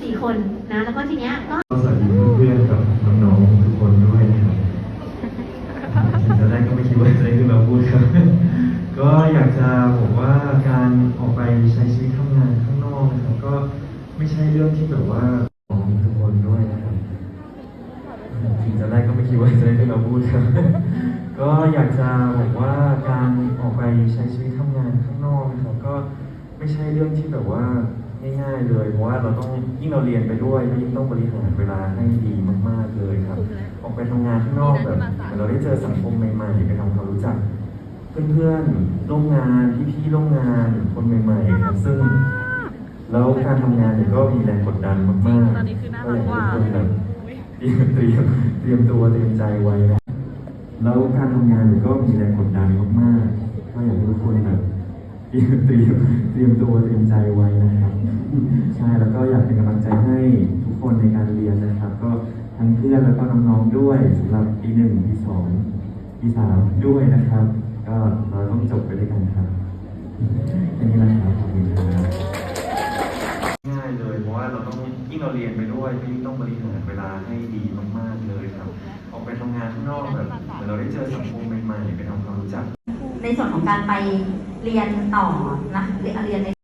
สี่คนนะ แล้วก็ทีเนี้ยก็ก็สวัสดีเพื่อนๆกับน้องๆทุกคนด้วยนะครับตอนแรกก็ไม่คิดว่าจะได้ขึ้นมาพูดครับ ก็อยากจะบอกว่าการออกไปใช้ชีวิตทำงานข้างนอกนะครับก็ไม่ใช่เรื่องที่แบบว่าของทุกคนด้วยนะครับจริงๆตอนแรกก็ไม่คิดว่าจะได้ขึ้นมาพูดครับ ก็อยากจะบอกว่าการออกไปใช้ชีวิตทำงานข้างนอกนะครับก็ไม่ใช่เรื่องที่แบบว่า ง่ายๆเลยเพราะว่าเราต้องยิ่งเราเรียนไปด้วยก็ยิ่งต้องบริหารเวลาให้ดีมากๆเลยครับ ออกไปทำงานข้างนอกแบบเหมือนเราได้เจอสังคมใหม่ๆไปทำความรู้จัก เพื่อนๆร่วมงานพี่ๆร่วมงานคนใหม่ๆครับซึ่งแล้วการทำงานเนี่ยก็มีแรงกดดันมากๆตอนนี้คือน่าก็รัอกยากให้ว่าทุกคนแบบเตรียมเตรียมเตรียมตัวเตรียมใจไว้นะแล้วการทำงานเนี่ยก็มีแรงกดดันมากๆก็อยากให้ทุกคนแบบ เตรียมเตรียมเตรียมตัวเตรียมใจไว้นะครับ ใช่แล้วก็อยากเป็นกำลังใจให้ทุกคนในการเรียนนะครับ ก็ทั้งเพื่อนแล้วก็น้องๆด้วยสำหรับปีหนึ่งปีสองปีสามด้วยนะครับ ก็เราต้องจบไปด้วยกันครับแค่นี้นะครับขอบคุณครับง่ายเลยเพราะว่าเราต้องยิ่งเราเรียนไปด้วยยิ่งต้องบริหารเวลาให้ดีมากๆเลยครับ ออกไปทำงานข้างนอกแบบเหมือนเราได้เจอสังคมใหม่ๆไปทำความรู้จัก ในส่วนของการไปเรียนต่อนะเรียนใน